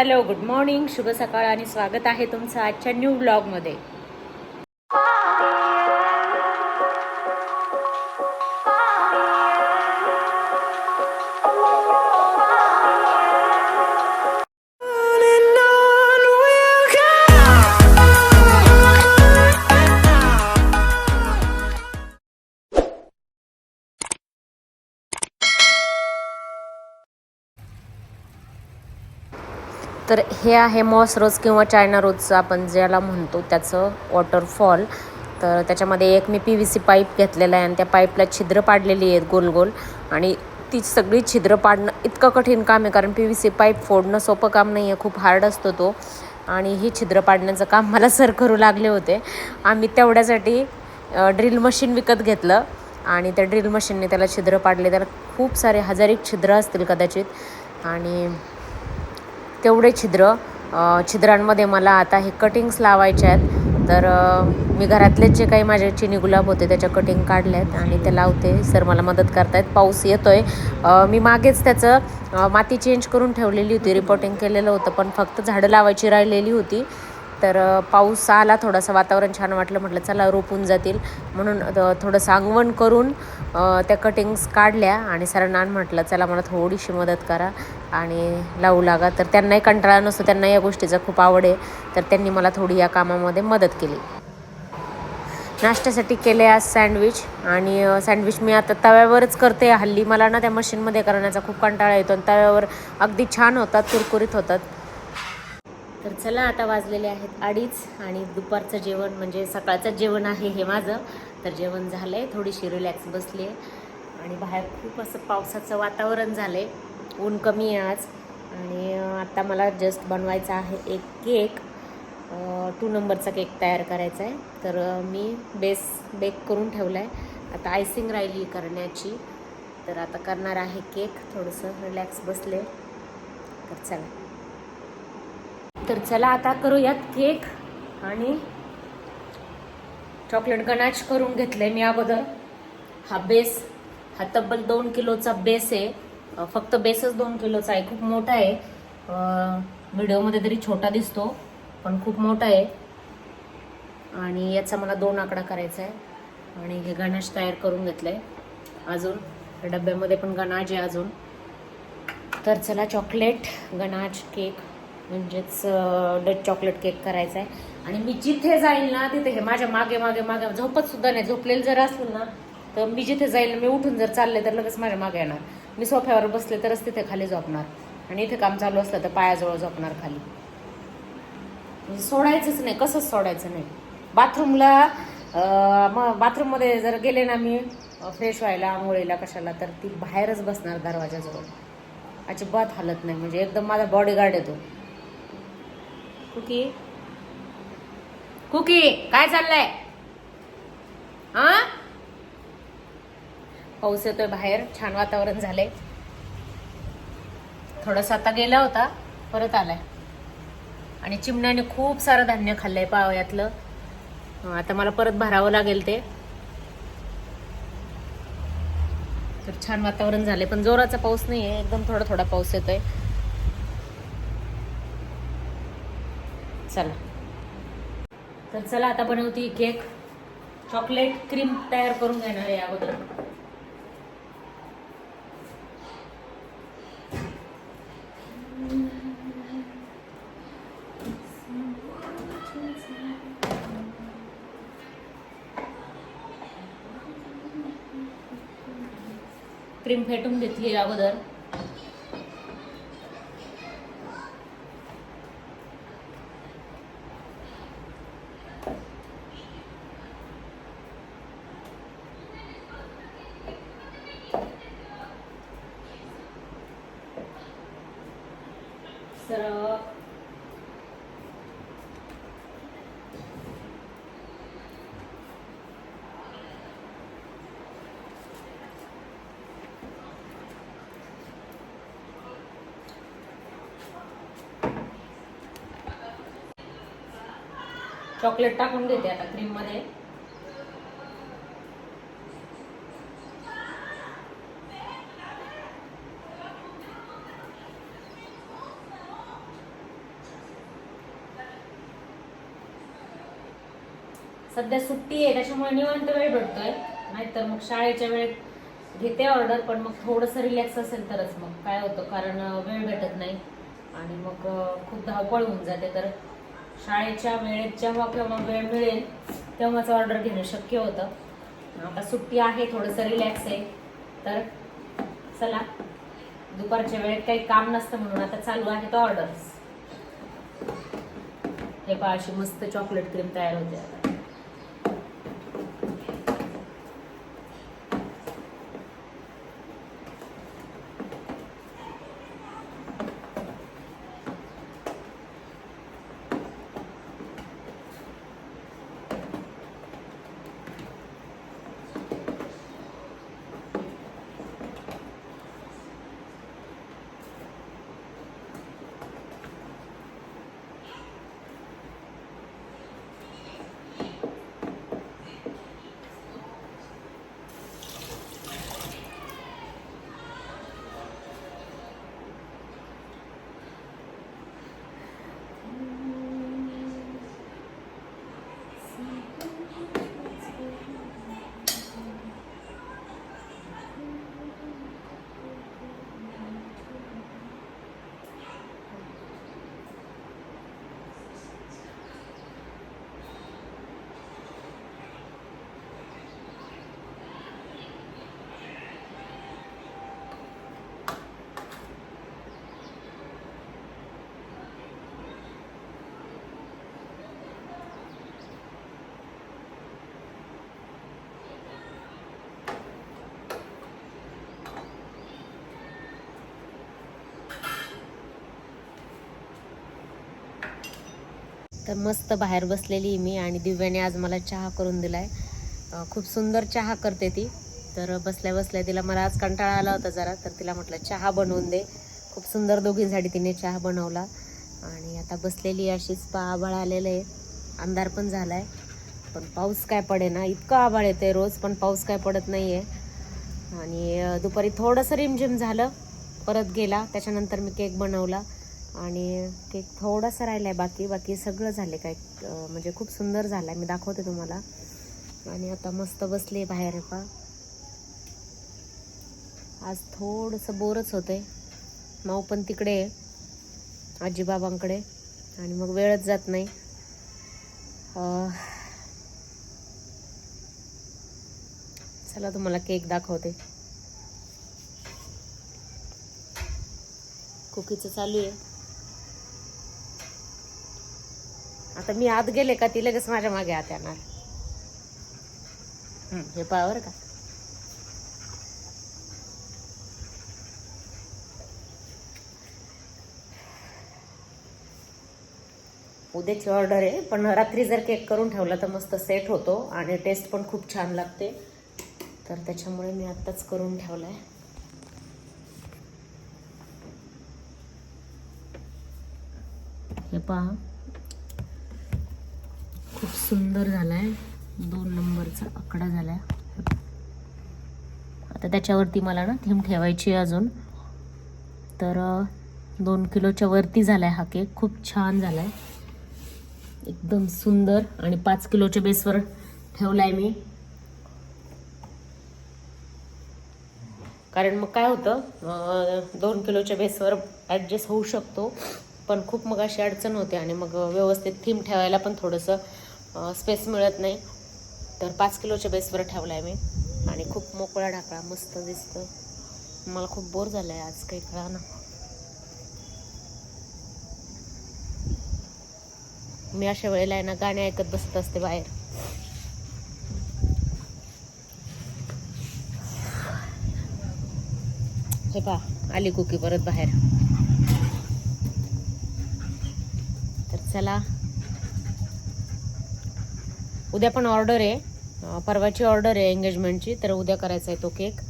Hello good morning शुभ सकाळ आणि स्वागत आहे तुमचं आजच्या न्यू ब्लॉगमध्ये. तर हे आहे मॉस रोज किंवा चायना रोजचं आपण ज्याला म्हणतो त्याचं वॉटरफॉल तर त्याच्यामध्ये एक मी पी व्ही सी पाईप घेतलेला आहे आणि त्या पाईपला छिद्र पाडलेली आहेत गोल गोल. आणि ती सगळी छिद्र पाडणं इतकं कठीण काम आहे कारण पी व्ही सी पाईप फोडणं सोपं काम नाही आहे खूप हार्ड असतो तो. आणि ही छिद्र पाडण्याचं काम मला सर करू लागले होते. आम्ही तेवढ्यासाठी ड्रिल मशीन विकत घेतलं आणि त्या ड्रिल मशीनने त्याला छिद्र पाडले. त्याला खूप सारे हजारिक छिद्र असतील कदाचित. आणि तेवढे छिद्र. छिद्रांमध्ये मला आता हे कटिंग्स लावायचे आहेत. तर मी घरातलेच जे काही माझे चिनी गुलाब होते त्याच्या कटिंग काढल्यात आणि ते लावते. सर मला मदत करतायत. पाऊस येतोय. आहे मी मागेच त्याचं माती चेंज करून ठेवलेली होती. रिपोर्टिंग केलेलं होतं. पण फक्त झाडं लावायची राहिलेली होती. तर पाऊस आला थोडंसं वातावरण छान वाटलं म्हटलं चला रोपून जातील. म्हणून थोडं थोडंसं अंगवण करून त्या कटिंग्स काढल्या आणि सरांना म्हटलं चला मला थोडीशी मदत करा आणि लावू लागा. तर त्यांनाही कंटाळा नसतो त्यांना या गोष्टीचा खूप आवड आहे. तर त्यांनी मला थोडी या कामामध्ये मदत केली. नाश्त्यासाठी केले आज सँडविच आणि सँडविच मी आता तव्यावरच करते. हल्ली मला ना त्या मशीनमध्ये करण्याचा खूप कंटाळा येतो आणि तव्यावर अगदी छान होतात कुरकुरीत होतात. तर चला आता वाजलेले आहेत अडीच आणि दुपारचं जेवण म्हणजे सकाळचं जेवण आहे हे माझं. तर जेवण झालं आहे थोडीशी रिलॅक्स बसली आहे आणि बाहेर खूप असं पावसाचं वातावरण झालं आहे ऊन कमी आहे आज. आणि आत्ता मला जस्ट बनवायचा आहे एक केक. टू नंबरचा केक तयार करायचा आहे. तर मी बेस बेक करून ठेवला आहे आता आयसिंग राहिली करण्याची. तर आता करणार आहे केक. थोडंसं रिलॅक्स बसले. तर चला. तर चला आता करूयात केक आणि चॉकलेट गणाच करून घेतलंय मी अगोदर. हा बेस हा तब्बल दोन किलोचा बेस आहे. फक्त बेसच दोन किलोचा आहे. खूप मोठा आहे. व्हिडिओमध्ये तरी छोटा दिसतो पण खूप मोठा आहे. आणि याचा मला दोन आकडा करायचा आहे. आणि हे गणाश तयार करून घेतलंय. अजून डब्यामध्ये पण गणाज आहे अजून. तर चला चॉकलेट गणाज केक म्हणजेच डच चॉकलेट केक करायचा आहे आणि मी जिथे जाईल ना तिथे हे माझ्या मागे मागे मागे झोपत सुद्धा नाही. झोपलेलं जर असेल ना तर मी जिथे जाईल मी उठून जर चालले तर लगेच माझ्या मागे येणार. मी सोफ्यावर बसले तरच तिथे खाली झोपणार. आणि इथे काम चालू असलं तर पायाजवळ झोपणार खाली. म्हणजे सोडायचंच नाही. कसंच सोडायचं नाही. बाथरूमला मग बाथरूममध्ये जर गेले ना मी फ्रेश व्हायला आंघोळीला कशाला तर ती बाहेरच बसणार दरवाजाजवळ. अजिबात हालत नाही. म्हणजे एकदम माझा बॉडीगार्ड येतो कुकी? कुकी काय चाललंय? हा? पाऊस येतोय बाहेर छान वातावरण झालंय. थोडासा आता गेला होता परत आलाय. आणि चिमण्याने खूप सारं धान्य खाल्लंय पावयातलं. आता मला परत भरावं लागेल ते. तर छान वातावरण झालंय पण जोराचा पाऊस नाहीये एकदम थोडा थोडा पाऊस येतोय. चला. तर चला आता बनवती केक चॉकलेट क्रीम तयार करून घेणार आहे अगोदर. क्रीम फेटून घेतली अगोदर. चॉकलेट टाकून घेते आता क्रीममध्ये. सध्या सुट्टी आहे त्याच्यामुळे निवांत वेळ भेटतोय. नाहीतर मग शाळेच्या वेळेत घेते ऑर्डर पण मग थोडंसं रिलॅक्स असेल तरच मग. काय होतं कारण वेळ भेटत नाही. आणि मग खूप धावपळ होऊन जाते तर शाळेच्या वेळेत जेव्हा केव्हा वेळ मिळेल तेव्हाच ऑर्डर घेणं शक्य होतं. आता सुट्टी आहे थोडंसं रिलॅक्स आहे. तर चला दुपारच्या वेळेत काही काम नसतं म्हणून आता चालू आहेत ऑर्डर्स हे पहा अशी मस्त चॉकलेट क्रीम तयार होते आता. तर मस्त बाहेर बसलेली मी आणि दिव्याने आज मला चहा करून दिला आहे खूप सुंदर चहा करते ती. तर बसल्या बसल्या तिला मला आज कंटाळा आला होता जरा तर तिला म्हटलं चहा बनवून दे. खूप सुंदर दोघींसाठी तिने चहा बनवला. आणि आता बसलेली अशीच पा आभाळ आलेलं आहे. अंधार पण झाला आहे पण पाऊस काय पडे ना इतकं आभाळ येते रोज पण पाऊस काय पडत नाही आहे आणि दुपारी थोडंसं रिमझिम झालं. परत गेला. त्याच्यानंतर मी केक बनवला. आणि केक थोडासा राहिला आहे बाकी बाकी सगळं झाले काय म्हणजे खूप सुंदर झालं आहे मी दाखवते तुम्हाला. आणि आता मस्त बसले बाहेर आहे पा. आज थोडंसं बोरच होतंय. माऊ पण तिकडे आहे आजीबाबांकडे आणि मग वेळच जात नाही. चला तुम्हाला केक दाखवते. कुकीचं चालू आहे. आता मी आत गेले का ती लगेच माझ्या मागे आत येणार. हे पहा बरं का. उद्याची ऑर्डर आहे पण रात्री जर केक करून ठेवला तर मस्त सेट होतो आणि टेस्ट पण खूप छान लागते. तर त्याच्यामुळे मी आत्ताच करून ठेवलाय. हे पहा. खूप सुंदर झालाय. दोन नंबरचा आकडा झालाय. आता त्याच्यावरती मला ना थीम ठेवायची आहे अजून. तर दोन किलोच्या वरती झालाय हा केक. खूप छान झालाय. एकदम सुंदर आणि पाच किलोच्या बेसवर ठेवलाय मी. कारण मग काय होतं दोन किलोच्या बेसवर ॲडजस्ट होऊ शकतो. पण खूप मग अशी अडचण होते आणि मग व्यवस्थित थीम ठेवायला पण थोडंसं स्पेस मिळत नाही. तर पाच किलोच्या बेसवर ठेवला आहे मी. आणि खूप मोकळा ढाकळा मस्त दिसतं मला खूप बोर झाला आहे आज काही कळा ना मी अशा वेळेला आहे ना गाणे ऐकत बसत असते बाहेर. हे पा आली कुकी परत बाहेर. तर चला उद्या पण ऑर्डर आहे. परवाची ऑर्डर आहे एंगेजमेंटची तर उद्या करायचा आहे तो केक